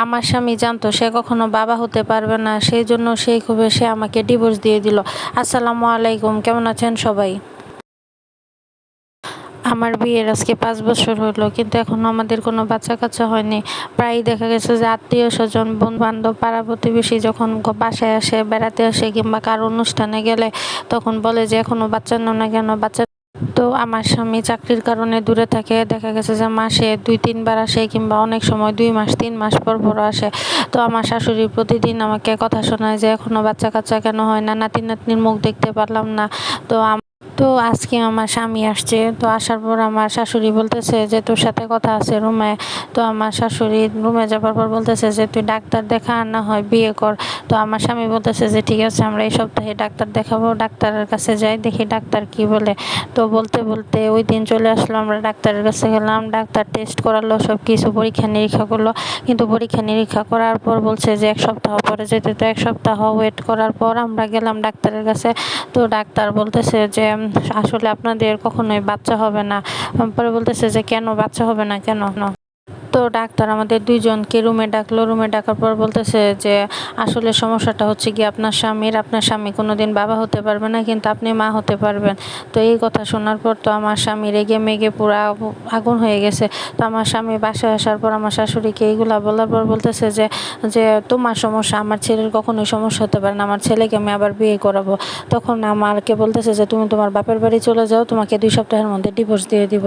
আমার স্বামী জানতো, সে কখনো বাবা হতে পারবে না, সেই জন্য সেই ক্ষোভে সে আমাকে ডিভোর্স দিয়ে দিল। আসসালামু আলাইকুম, কেমন আছেন সবাই? আমার বিয়ের আজকে পাঁচ বছর হলো, কিন্তু এখনও আমাদের কোনো বাচ্চা কাচ্চা হয়নি। প্রায়ই দেখা গেছে যে আত্মীয় স্বজন বন্ধু বান্ধব পাড়া প্রতিবেশী যখন বাসায় আসে, বেড়াতে আসে কিংবা কারও অনুষ্ঠানে গেলে, তখন বলে যে এখনও বাচ্চা নাও না কেন, বাচ্চা তো আমার স্বামী চাকরির কারণে দূরে থাকে। দেখা গেছে যে মাসে দুই, তিনবার আসে কিংবা অনেক সময় দুই মাস, তিন মাস পর পর আসে। তো আমার শাশুড়ি প্রতিদিন আমাকে কথা শোনায় যে, এখনও বাচ্চা কাচ্চা কেন হয় না? নাতি, নাতনির মুখ দেখতে পারলাম না। তো তো আজকে আমার স্বামী আসছে। তো আসার পর আমার শাশুড়ি বলতেছে যে, তোর সাথে কথা আছে রুমে। তো আমার শাশুড়ি রুমে যাবার পর বলতেছে যে, তুই ডাক্তার দেখা আর না হয়, বিয়ে কর। তো আমার স্বামী বলতেছে যে, ঠিক আছে, আমরা এই সপ্তাহে ডাক্তার দেখাবো, ডাক্তারের কাছে যাই, দেখি ডাক্তার কি বলে। তো বলতে বলতে ওই দিন চলে আসলো, আমরা ডাক্তারের কাছে গেলাম, ডাক্তার টেস্ট করালো সব কিছু পরীক্ষা নিরীক্ষা করল। কিন্তু পরীক্ষা নিরীক্ষা করার পর বলছে যে, এক সপ্তাহ পরে যেতে। তো এক সপ্তাহ ওয়েট করার পর আমরা গেলাম ডাক্তারের কাছে। তো ডাক্তার বলতেছে যে আসলে আপনাদের কখনোই বাচ্চা হবে না। পরে বলতেছে যে, কেন বাচ্চা হবে না, কেন? তো ডাক্তার আমাদের দুইজনকে রুমে ডাকলো রুমে ডাকার পর বলতেছে যে, আসলে সমস্যাটা হচ্ছে কি আপনার স্বামীর, আপনার স্বামী কোনোদিন বাবা হতে পারবে না, কিন্তু আপনি মা হতে পারবেন। তো এই কথা শোনার পর তো আমার স্বামী রেগে মেগে পুরো আগুন হয়ে গেছে। তো আমার স্বামী বাসায় আসার পর আমার শাশুড়িকে এইগুলা বলার পর বলতেছে যে যে তোমার সমস্যা, আমার ছেলের কখনোই সমস্যা হতে পারে না, আমার ছেলেকে আমি আবার বিয়ে করাবো। তখন আমারকে বলতেছে যে, তুমি তোমার বাপের বাড়ি চলে যাও, তোমাকে দুই সপ্তাহের মধ্যে ডিভোর্স দিয়ে দিব।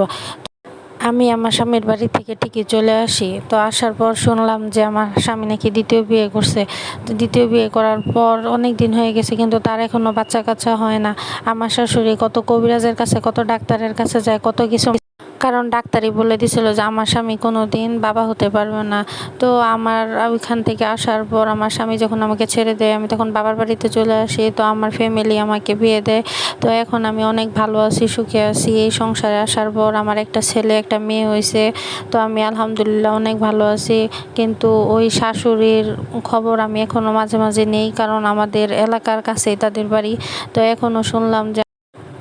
আমি আমার স্বামীর বাড়ি থেকে ঠিকই চলে আসি। তো আসার পর শুনলাম যে আমার স্বামী নাকি দ্বিতীয় বিয়ে করছে। তো দ্বিতীয় বিয়ে করার পর অনেক দিন হয়ে গেছে কিন্তু তার এখনও বাচ্চা কাচ্চা হয় না। আমার শাশুড়ি কত কবিরাজের কাছে, কত ডাক্তারের কাছে যায়, কত কিছু কারণ ডাক্তারই বলে দিছিল যে, আমার স্বামী কোনো দিন বাবা হতে পারবে না। তো আমার ওইখান থেকে আসার পর আমার স্বামী যখন আমাকে ছেড়ে দেয়, আমি তখন বাবার বাড়িতে চলে আসি। তো আমার ফ্যামিলি আমাকে বিয়ে দেয়। তো এখন আমি অনেক ভালো আছি, সুখে আছি। এই সংসারে আসার পর আমার একটা ছেলে, একটা মেয়ে হয়েছে। তো আমি আলহামদুলিল্লাহ অনেক ভালো আছি। কিন্তু ওই শাশুড়ির খবর আমি এখনও মাঝে মাঝে নেই, কারণ আমাদের এলাকার কাছেই তাদের বাড়ি। তো এখনও শুনলাম যে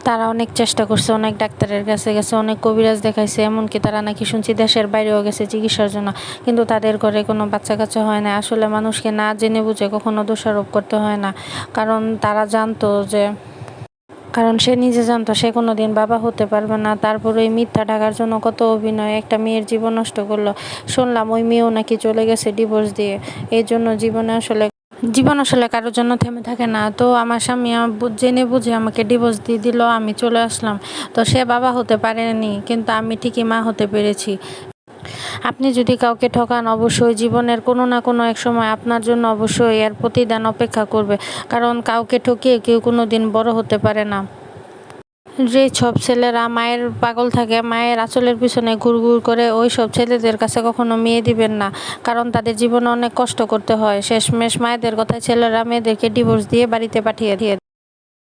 তারা অনেক চেষ্টা করছে, অনেক ডাক্তারের কাছে গেছে, অনেক কবিরাজ দেখাইছে, এমনকি তারা নাকি শুনছি দেশের বাইরেও গেছে চিকিৎসার জন্য, কিন্তু তাদের ঘরে কোনো বাচ্চা কাচ্চা হয় না আসলে মানুষকে না জেনে বুঝে কখনো দোষারোপ করতে হয় না, কারণ তারা জানতো যে, কারণ সে নিজে জানতো, সে কোনো দিন বাবা হতে পারবে না। তারপর ওই মিথ্যা ঢাকার জন্য কত অভিনয়, একটা মেয়ের জীবন নষ্ট করল। শুনলাম ওই মেয়েও নাকি চলে গেছে ডিভোর্স দিয়ে। এই জন্য জীবনে আসলে জীবন আসলে কারোর জন্য থেমে থাকে না। তো আমার স্বামী জেনে বুঝে আমাকে ডিভোর্স দিয়ে দিল, আমি চলে আসলাম। তো সে বাবা হতে পারেনি, কিন্তু আমি ঠিকই মা হতে পেরেছি। আপনি যদি কাউকে ঠকান, অবশ্যই জীবনের কোনো না কোনো এক সময় আপনার জন্য অবশ্যই এর প্রতিদান অপেক্ষা করবে। কারণ কাউকে ঠকিয়ে কেউ কোনো দিন বড় হতে পারে না। যে সব ছেলেরা মায়ের পাগল থাকে, মায়ের আঁচলের পিছনে ঘুর ঘুর করে ওই সব ছেলেদের কাছে কখনো মেয়ে দিবেন না। কারণ তাদের জীবনে অনেক কষ্ট করতে হয়। শেষমেশ মায়েদের কথায় ছেলেরা মেয়েদেরকে ডিভোর্স দিয়ে বাড়িতে পাঠিয়ে দিয়ে